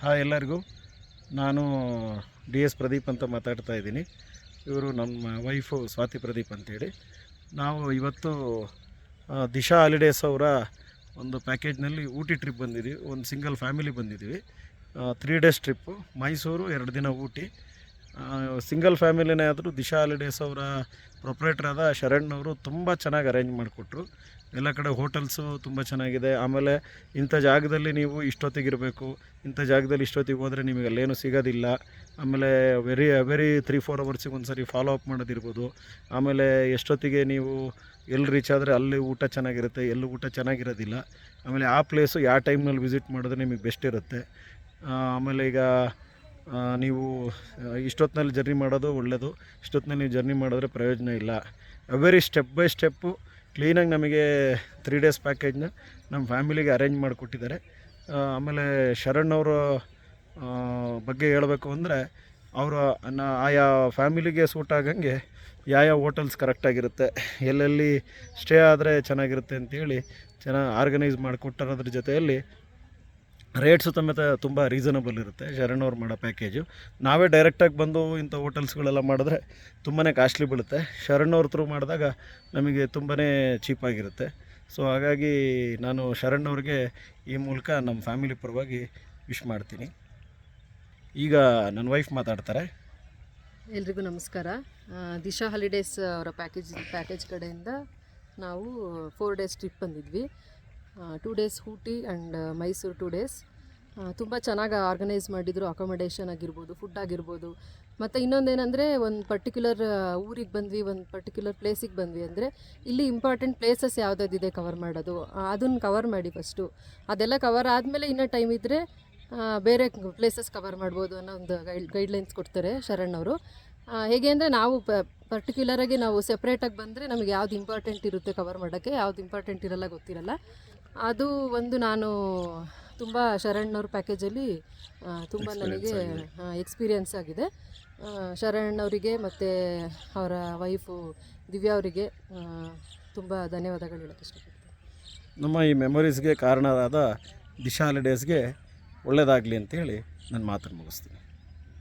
Hi ಎಲ್ಲರಿಗೂ. ನಾನು D S Pradeep ಅಂತ ಮಾತಾಡ್ತಾ ಇದ್ದೀನಿ. ಇವರು ನಮ್ಮ ವೈಫು ಸ್ವಾತಿ ಪ್ರದೀಪ್ ಅಂತೇಳಿ. ನಾವು ಇವತ್ತು ದಿಶಾ ಹಾಲಿಡೇಸ್ ಅವರ ಒಂದು ಪ್ಯಾಕೇಜ್ನಲ್ಲಿ ಊಟಿ ಟ್ರಿಪ್ ಬಂದಿದ್ದೀವಿ. ಒಂದು ಸಿಂಗಲ್ ಫ್ಯಾಮಿಲಿ ಬಂದಿದ್ದೀವಿ. ತ್ರೀ ಡೇಸ್ ಟ್ರಿಪ್ಪು ಮೈಸೂರು ಎರಡು ದಿನ ಊಟಿ. ಸಿಂಗಲ್ ಫ್ಯಾಮಿಲಿನೇ ಆದರೂ ದಿಶಾ ಹಾಲಿಡೇಸ್ ಅವರ ಪ್ರೊಪ್ರೇಟ್ರಾದ ಶರಣ್ನವರು ತುಂಬ ಚೆನ್ನಾಗಿ ಅರೇಂಜ್ ಮಾಡಿಕೊಟ್ರು. ಎಲ್ಲ ಕಡೆ ಹೋಟೆಲ್ಸು ತುಂಬ ಚೆನ್ನಾಗಿದೆ. ಆಮೇಲೆ ಇಂಥ ಜಾಗದಲ್ಲಿ ನೀವು ಇಷ್ಟೊತ್ತಿಗಿರಬೇಕು ಇಂಥ ಜಾಗದಲ್ಲಿ ಇಷ್ಟೊತ್ತಿಗೆ ಹೋದರೆ ನಿಮಗೆ ಅಲ್ಲೇನು ಸಿಗೋದಿಲ್ಲ. ಆಮೇಲೆ ವೆರಿ ವೆರಿ ತ್ರೀ ಫೋರ್ ಅವರ್ಸಿಗೆ ಒಂದು ಸರಿ ಫಾಲೋ ಅಪ್ ಮಾಡೋದಿರ್ಬೋದು. ಆಮೇಲೆ ಎಷ್ಟೊತ್ತಿಗೆ ನೀವು ಎಲ್ಲಿ ರೀಚ್ ಆದರೆ ಅಲ್ಲಿ ಊಟ ಚೆನ್ನಾಗಿರುತ್ತೆ, ಎಲ್ಲಿ ಊಟ ಚೆನ್ನಾಗಿರೋದಿಲ್ಲ. ಆಮೇಲೆ ಆ ಪ್ಲೇಸು ಯಾವ ಟೈಮ್ನಲ್ಲಿ ವಿಸಿಟ್ ಮಾಡಿದ್ರೆ ನಿಮಗೆ ಬೆಸ್ಟ್ ಇರುತ್ತೆ. ಆಮೇಲೆ ಈಗ ನೀವು ಇಷ್ಟೊತ್ತಿನಲ್ಲಿ ಜರ್ನಿ ಮಾಡೋದು ಒಳ್ಳೆಯದು ಇಷ್ಟೊತ್ತಿನಲ್ಲಿ ನೀವು ಜರ್ನಿ ಮಾಡಿದ್ರೆ ಪ್ರಯೋಜನ ಇಲ್ಲ. ವೆರಿ ಸ್ಟೆಪ್ ಬೈ ಸ್ಟೆಪ್ಪು ಕ್ಲೀನಾಗಿ ನಮಗೆ ತ್ರೀ ಡೇಸ್ ಪ್ಯಾಕೇಜ್ನ ನಮ್ಮ ಫ್ಯಾಮಿಲಿಗೆ ಅರೇಂಜ್ ಮಾಡಿಕೊಟ್ಟಿದ್ದಾರೆ. ಆಮೇಲೆ ಶರಣ್ ಅವರ ಬಗ್ಗೆ ಹೇಳಬೇಕು ಅಂದರೆ ಅವರ ಆಯಾ ಫ್ಯಾಮಿಲಿಗೆ ಸೂಟ್ ಆಗಂಗೆ ಯಾವ ಹೋಟೆಲ್ಸ್ ಕರೆಕ್ಟಾಗಿರುತ್ತೆ ಎಲ್ಲೆಲ್ಲಿ ಸ್ಟೇ ಆದರೆ ಚೆನ್ನಾಗಿರುತ್ತೆ ಅಂತೇಳಿ ಚೆನ್ನಾಗಿ ಆರ್ಗನೈಸ್ ಮಾಡಿಕೊಟ್ಟಿರೋದ್ರ ಜೊತೆಯಲ್ಲಿ ರೇಟ್ಸು ಸಮೇತ ತುಂಬ ರೀಸನಬಲ್ ಇರುತ್ತೆ. ಶರಣ್ ಅವ್ರು ಮಾಡೋ ಪ್ಯಾಕೇಜು ನಾವೇ ಡೈರೆಕ್ಟಾಗಿ ಬಂದು ಇಂಥ ಹೋಟೆಲ್ಸ್ಗಳೆಲ್ಲ ಮಾಡಿದ್ರೆ ತುಂಬಾ ಕಾಸ್ಟ್ಲಿ ಬೀಳುತ್ತೆ. ಶರಣ್ ಅವ್ರ ಥ್ರೂ ಮಾಡಿದಾಗ ನಮಗೆ ತುಂಬಾ ಚೀಪಾಗಿರುತ್ತೆ ಸೊ ಹಾಗಾಗಿ ನಾನು ಶರಣ್ ಅವ್ರಿಗೆ ಈ ಮೂಲಕ ನಮ್ಮ ಫ್ಯಾಮಿಲಿ ಪರವಾಗಿ ವಿಶ್ ಮಾಡ್ತೀನಿ. ಈಗ ನನ್ನ ವೈಫ್ ಮಾತಾಡ್ತಾರೆ. ಎಲ್ರಿಗೂ ನಮಸ್ಕಾರ. ದಿಶಾ ಹಾಲಿಡೇಸ್ ಅವರ ಪ್ಯಾಕೇಜ್ ಪ್ಯಾಕೇಜ್ ಕಡೆಯಿಂದ ನಾವು ಫೋರ್ ಡೇಸ್ ಟ್ರಿಪ್ ಬಂದಿದ್ವಿ. Two days Ooty and Mysuru two days ತುಂಬ ಚೆನ್ನಾಗಿ ಆರ್ಗನೈಸ್ ಮಾಡಿದರು ಅಕೊಮಡೇಷನ್ ಆಗಿರ್ಬೋದು ಫುಡ್ ಆಗಿರ್ಬೋದು. ಮತ್ತು ಇನ್ನೊಂದೇನೆಂದರೆ, ಒಂದು ಪರ್ಟಿಕ್ಯುಲರ್ ಊರಿಗೆ ಬಂದ್ವಿ, ಒಂದು ಪರ್ಟಿಕ್ಯುಲರ್ ಪ್ಲೇಸಿಗೆ ಬಂದ್ವಿ ಅಂದರೆ, ಇಲ್ಲಿ ಇಂಪಾರ್ಟೆಂಟ್ ಪ್ಲೇಸಸ್ ಯಾವುದಾದಿದೆ ಕವರ್ ಮಾಡೋದು? ಅದನ್ನು ಕವರ್ ಮಾಡಿ ಫಸ್ಟು ಅದೆಲ್ಲ ಕವರ್ ಆದಮೇಲೆ ಇನ್ನೂ ಟೈಮ್ ಇದ್ದರೆ ಬೇರೆ ಪ್ಲೇಸಸ್ ಕವರ್ ಮಾಡ್ಬೋದು ಅನ್ನೋ ಒಂದು ಗೈಡ್ ಗೈಡ್ಲೈನ್ಸ್ ಕೊಡ್ತಾರೆ ಶರಣ್ ಅವರು. ಹೇಗೆ ಅಂದರೆ ನಾವು ಪ ಪರ್ಟಿಕ್ಯುಲರಾಗಿ ನಾವು ಸೆಪ್ರೇಟಾಗಿ ಬಂದರೆ ನಮಗೆ ಯಾವ್ದು ಇಂಪಾರ್ಟೆಂಟ್ ಇರುತ್ತೆ ಕವರ್ ಮಾಡೋಕ್ಕೆ, ಯಾವ್ದು ಇಂಪಾರ್ಟೆಂಟ್ ಇರಲ್ಲ ಗೊತ್ತಿರಲ್ಲ. ಅದು ಒಂದು ನಾನು ತುಂಬ ಶರಣ್ಣವ್ರ ಪ್ಯಾಕೇಜಲ್ಲಿ ತುಂಬ ನನಗೆ ಎಕ್ಸ್ಪೀರಿಯನ್ಸ್ ಆಗಿದೆ. ಶರಣ್ಣವರಿಗೆ ಶರಣ್ ಮತ್ತು ಅವರ ವೈಫು ದಿವ್ಯಾ ಅವರಿಗೆ ತುಂಬ ಧನ್ಯವಾದಗಳು ಹೇಳೋಕ್ಕೆ ಇಷ್ಟಪಡ್ತೀನಿ. ನಮ್ಮ ಈ ಮೆಮೊರೀಸ್ಗೆ ಕಾರಣರಾದ ದಿಶಾ ಹಾಲಿಡೇಸ್ಗೆ ಒಳ್ಳೆಯದಾಗಲಿ ಅಂತೇಳಿ ನಾನು ಮಾತನ್ನು ಮುಗಿಸ್ತೀನಿ.